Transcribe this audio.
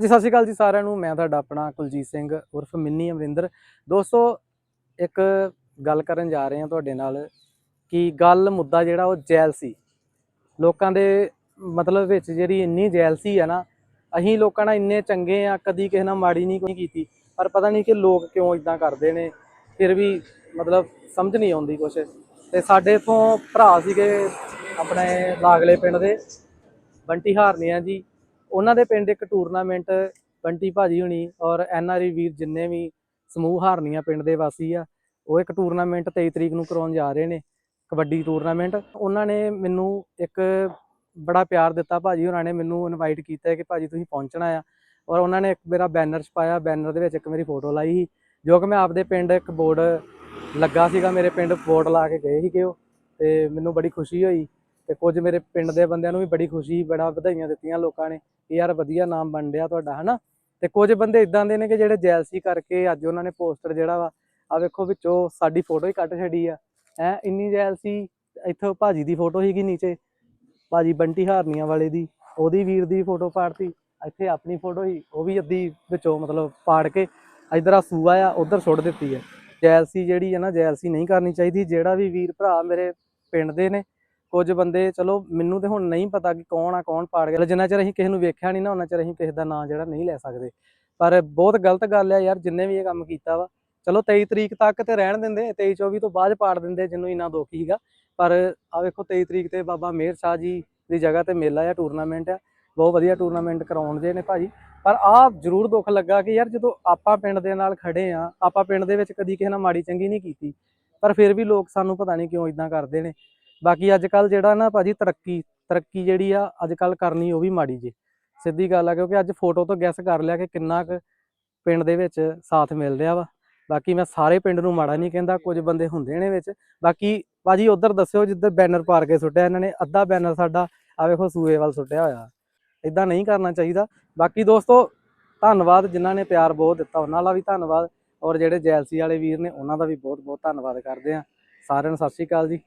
ਜੀ, ਸਤਿ ਸ਼੍ਰੀ ਅਕਾਲ ਜੀ ਸਾਰਿਆਂ ਨੂੰ। ਮੈਂ ਤੁਹਾਡਾ ਆਪਣਾ ਕੁਲਜੀਤ ਸਿੰਘ ਉਰਫ ਮਿੰਨੀ ਅਮਰਿੰਦਰ। ਦੋਸਤੋ, ਇੱਕ ਗੱਲ ਕਰਨ ਜਾ ਰਹੇ ਹਾਂ ਤੁਹਾਡੇ ਨਾਲ ਕਿ ਗੱਲ ਮੁੱਦਾ ਜਿਹੜਾ ਉਹ ਜੈਲਸੀ ਲੋਕਾਂ ਦੇ ਮਤਲਬ ਵਿੱਚ ਜਿਹੜੀ ਇੰਨੀ ਜੈਲਸੀ ਆ ਨਾ, ਅਸੀਂ ਲੋਕਾਂ ਨਾਲ ਇੰਨੇ ਚੰਗੇ ਆ ਕਦੀ ਕਿਸੇ ਨਾਲ ਮਾੜੀ ਨਹੀਂ ਕੋਈ ਕੀਤੀ। ਪਰ ਪਤਾ ਨਹੀਂ ਕਿ ਲੋਕ ਕਿਉਂ ਇਦਾਂ ਕਰਦੇ ਨੇ, ਫਿਰ ਵੀ ਮਤਲਬ ਸਮਝ ਨਹੀਂ ਆਉਂਦੀ ਕੁਛ। ਤੇ ਸਾਡੇ ਇਥੋਂ ਭਰਾ ਸੀਗੇ ਆਪਣੇ ਲਾਗਲੇ ਪਿੰਡ ਦੇ, ਬੰਟੀ ਹਾਰਨੀਆਂ ਜੀ। ਉਹਨਾਂ ਦੇ ਪਿੰਡ ਇੱਕ ਟੂਰਨਾਮੈਂਟ ਬੰਟੀ ਭਾਜੀ ਹੁਣੀ ਔਰ ਐਨਆਰਈ ਵੀਰ ਜਿੰਨੇ ਵੀ ਸਮੂਹ ਹਾਰਨੀਆਂ ਪਿੰਡ ਦੇ ਵਾਸੀ ਆ, ਉਹ ਇੱਕ ਟੂਰਨਾਮੈਂਟ 23 ਤਰੀਕ ਨੂੰ ਕਰਾਉਣ ਜਾ ਰਹੇ ਨੇ, ਕਬੱਡੀ ਟੂਰਨਾਮੈਂਟ ਉਹਨਾਂ ਨੇ ਮੈਨੂੰ ਇੱਕ ਬੜਾ ਪਿਆਰ ਦਿੱਤਾ ਭਾਜੀ ਉਹਨਾਂ ਨੇ ਮੈਨੂੰ ਇਨਵਾਈਟ ਕੀਤਾ ਕਿ ਭਾਜੀ ਤੁਸੀਂ ਪਹੁੰਚਣਾ ਆ ਔਰ ਉਹਨਾਂ ਨੇ ਇੱਕ ਮੇਰਾ ਬੈਨਰ ਛਪਾਇਆ ਬੈਨਰ ਦੇ ਵਿੱਚ ਇੱਕ ਮੇਰੀ ਫੋਟੋ ਲਾਈ ਸੀ, ਜੋ ਕਿ ਮੈਂ ਆਪਦੇ ਪਿੰਡ ਇੱਕ ਬੋਰਡ ਲੱਗਾ ਸੀਗਾ, ਮੇਰੇ ਪਿੰਡ ਬੋਰਡ ਲਾ ਕੇ ਗਏ ਸੀਗੇ ਉਹ, ਤੇ ਮੈਨੂੰ ਬੜੀ ਖੁਸ਼ੀ ਹੋਈ। ਤੇ ਕੁਝ ਮੇਰੇ ਪਿੰਡ ਦੇ ਬੰਦਿਆਂ ਨੂੰ ਵੀ ਬੜੀ ਖੁਸ਼ੀ, ਬੜਾ ਵਧਾਈਆਂ ਦਿੱਤੀਆਂ ਲੋਕਾਂ ਨੇ ਕਿ ਯਾਰ ਵਧੀਆ ਨਾਮ ਬਣ ਰਿਹਾ ਤੁਹਾਡਾ, ਹਨਾ? ਤੇ ਕੁਝ ਬੰਦੇ ਇਦਾਂ ਦੇ ਨੇ ਕਿ ਜਿਹੜੇ ਜੈਲਸੀ ਕਰਕੇ ਅੱਜ ਉਹਨਾਂ ਨੇ ਪੋਸਟਰ ਜਿਹੜਾ ਵਾ ਆ ਵੇਖੋ ਵਿੱਚੋਂ ਸਾਡੀ ਫੋਟੋ ਹੀ ਕੱਟ ਛੱਡੀ ਆ। ਹੈ, ਇੰਨੀ ਜੈਲਸੀ, ਇੱਥੋਂ ਭਾਜੀ ਦੀ ਫੋਟੋ ਸੀਗੀ ਨੀਚੇ, ਭਾਜੀ ਬੰਟੀ ਹਾਰਨੀਆਂ ਵਾਲੇ ਦੀ, ਉਹਦੀ ਵੀਰ ਦੀ ਫੋਟੋ ਪਾੜਤੀ, ਇੱਥੇ ਆਪਣੀ ਫੋਟੋ ਹੀ ਉਹ ਵੀ ਅੱਧੀ ਵਿੱਚੋਂ ਮਤਲਬ ਪਾੜ ਕੇ ਇਧਰ ਆ ਸੂਆ ਆ, ਉਧਰ ਸੁੱਟ ਦਿੱਤੀ ਹੈ ਜੈਲਸੀ ਜਿਹੜੀ ਹੈ ਨਾ, ਜੈਲਸੀ ਨਹੀਂ ਕਰਨੀ ਚਾਹੀਦੀ, ਜਿਹੜਾ ਵੀ ਵੀਰ ਭਰਾ ਮੇਰੇ ਪਿੰਡ ਦੇ ਨੇ ਕੁਝ ਬੰਦੇ ਚਲੋ ਮੈਨੂੰ ਤੇ ਹੁਣ ਨਹੀਂ ਪਤਾ ਕਿ ਕੌਣ ਆ, ਕੌਣ ਪਾੜ ਗਿਆ। ਜਿੰਨਾ ਚਿਰ ਅਸੀਂ ਕਿਸੇ ਨੂੰ ਵੇਖਿਆ ਨਹੀਂ ਨਾ, ਉਹਨਾਂ ਚਿਰ ਅਸੀਂ ਕਿਸੇ ਦਾ ਨਾਂ ਜਿਹੜਾ ਨਹੀਂ ਲੈ ਸਕਦੇ। ਪਰ ਬਹੁਤ ਗਲਤ ਗੱਲ ਆ ਯਾਰ, ਜਿੰਨੇ ਵੀ ਇਹ ਕੰਮ ਕੀਤਾ ਵਾ। ਚਲੋ 23 ਤਰੀਕ ਤੱਕ ਤੇ ਰਹਿਣ ਦਿੰਦੇ 23 24 ਤੋਂ ਬਾਅਦ ਪਾੜ ਦਿੰਦੇ, ਜਿਹਨੂੰ ਇੰਨਾ ਦੁੱਖ ਸੀਗਾ। ਪਰ ਆ ਵੇਖੋ 23 ਤਰੀਕ ਤੇ ਬਾਬਾ ਮੇਹਰ ਸ਼ਾਹ ਜੀ ਦੀ ਜਗ੍ਹਾ ਤੇ ਮੇਲਾ ਆ ਟੂਰਨਾਮੈਂਟ ਆ। ਬਹੁਤ ਵਧੀਆ ਟੂਰਨਾਮੈਂਟ ਕਰਾਉਣ ਦੇ ਨੇ ਭਾਜੀ। ਪਰ ਆ ਜ਼ਰੂਰ ਦੁੱਖ ਲੱਗਾ ਕਿ ਯਾਰ ਜਦੋਂ ਆਪਾਂ ਪਿੰਡ ਦੇ ਨਾਲ ਖੜੇ ਆ, ਆਪਾਂ ਪਿੰਡ ਦੇ ਵਿੱਚ ਕਦੀ ਕਿਸੇ ਨਾਲ ਮਾੜੀ ਚੰਗੀ ਨਹੀਂ ਕੀਤੀ। ਪਰ ਫਿਰ ਵੀ ਲੋਕ ਸਾਨੂੰ ਪਤਾ ਨਹੀਂ ਕਿਉਂ ਇਦਾਂ ਕਰਦੇ ਨੇ। ਬਾਕੀ ਅੱਜ ਕੱਲ ਜਿਹੜਾ ਨਾ ਭਾਜੀ ਤਰੱਕੀ ਤਰੱਕੀ ਜਿਹੜੀ ਆ ਅੱਜ ਕੱਲ ਕਰਨੀ ਉਹ ਵੀ ਮਾੜੀ ਜੇ। ਸਿੱਧੀ ਗੱਲ ਆ ਕਿਉਂਕਿ ਅੱਜ ਫੋਟੋ ਤੋਂ ਗੈਸ ਕਰ ਲਿਆ ਕਿ ਕਿੰਨਾ ਕੁ ਪਿੰਡ ਦੇ ਵਿੱਚ ਸਾਥ ਮਿਲ ਰਿਹਾ ਵਾ। ਬਾਕੀ ਮੈਂ ਸਾਰੇ ਪਿੰਡ ਨੂੰ ਮਾੜਾ ਨਹੀਂ ਕਹਿੰਦਾ, ਕੁਝ ਬੰਦੇ ਹੁੰਦੇ ਨੇ ਵਿੱਚ। ਬਾਕੀ ਭਾਜੀ ਉਧਰ ਦੱਸਿਓ, ਜਿੱਧਰ ਬੈਨਰ ਪਾਰ ਕੇ ਸੁੱਟਿਆ ਇਹਨਾਂ ਨੇ, ਅੱਧਾ ਬੈਨਰ ਸਾਡਾ ਆ ਵੇਖੋ ਸੂਏ ਵੱਲ ਸੁੱਟਿਆ ਹੋਇਆ। ਇਦਾਂ ਨਹੀਂ ਕਰਨਾ ਚਾਹੀਦਾ। ਬਾਕੀ ਦੋਸਤੋ, ਧੰਨਵਾਦ ਜਿਨ੍ਹਾਂ ਨੇ ਪਿਆਰ ਬਹੁਤ ਦਿੱਤਾ, ਉਹਨਾਂ ਦਾ ਵੀ ਧੰਨਵਾਦ। ਔਰ ਜਿਹੜੇ ਜੈਲਸੀ ਵਾਲੇ ਵੀਰ ਨੇ, ਉਹਨਾਂ ਦਾ ਵੀ ਬਹੁਤ ਬਹੁਤ ਧੰਨਵਾਦ ਕਰਦੇ ਆ। ਸਾਰਿਆਂ ਨੂੰ ਸਤਿ ਸ਼੍ਰੀ ਅਕਾਲ ਜੀ।